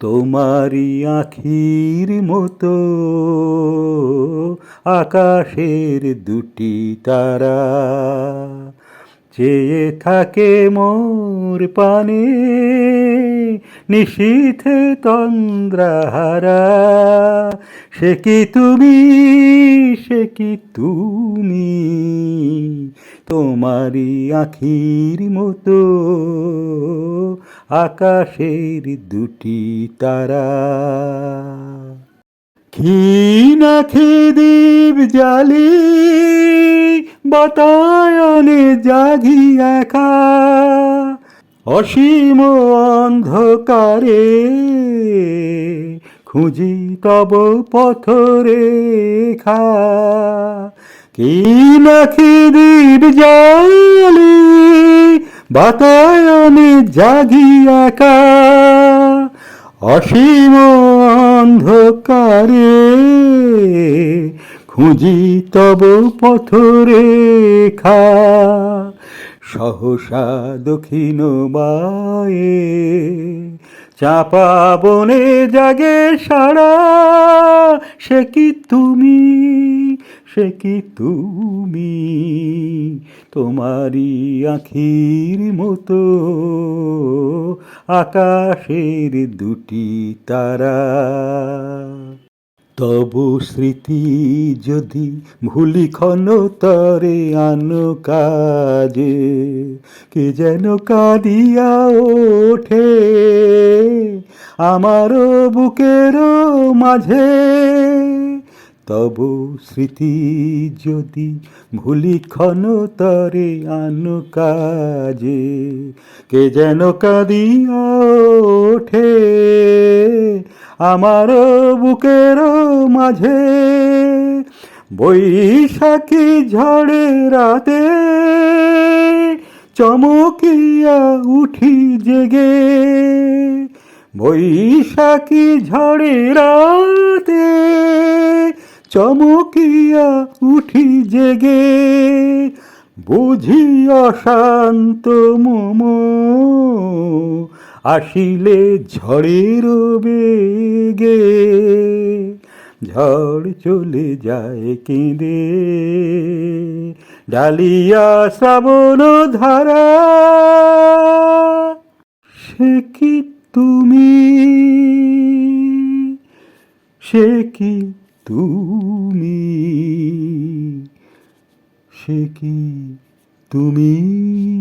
তোমারই আখির মতো আকাশের দুটি তারা। চেয়ে থাকে মোর পানে নিশীথে তন্দ্রাহারা। সে কি তুমি, সে কি তুমি? তোমারই আখির মতো আকাশের দুটি তারা। ক্ষীণা খেদীপ জালি, বাতায়নে জাগি একা। অসীম অন্ধকারে খুঁজি তব পথরেখা কি নাকি দীপ জালি, বাতায়নে জাগি একা? অসীম অন্ধকারে খুঁজি তব পথরেখা। সহসা দক্ষিণ বায়ে চাপা বনে জাগে সারা, সে কি তুমি? সে কি তুমি? তোমারই আখির মতো আকাশের দুটি তারা। তবু স্মৃতি যদি ভুলি তরে আনো কাজে, কে যেন কাঁদিয়া ওঠে আমারও বুকেরও মাঝে। তবু স্মৃতি যদি ভুলি তরে আনো কাজে, কে যেন কাঁদিয়া ওঠে। আমার বুকের মাঝে। বৈশাখী ঝড়ে রাতে চমকিয়া উঠি জেগে। বৈশাখী ঝড়ে রাতে চমকিয়া উঠি জেগে। বুঝি অশান্ত মম আসিলে ঝড়ের বেগে, ঝড় চলে যায় কেঁদে। ডালিয়া শ্রাবণ ধারা, সে কি তুমি? সে কি তুমি? সে কি তুমি?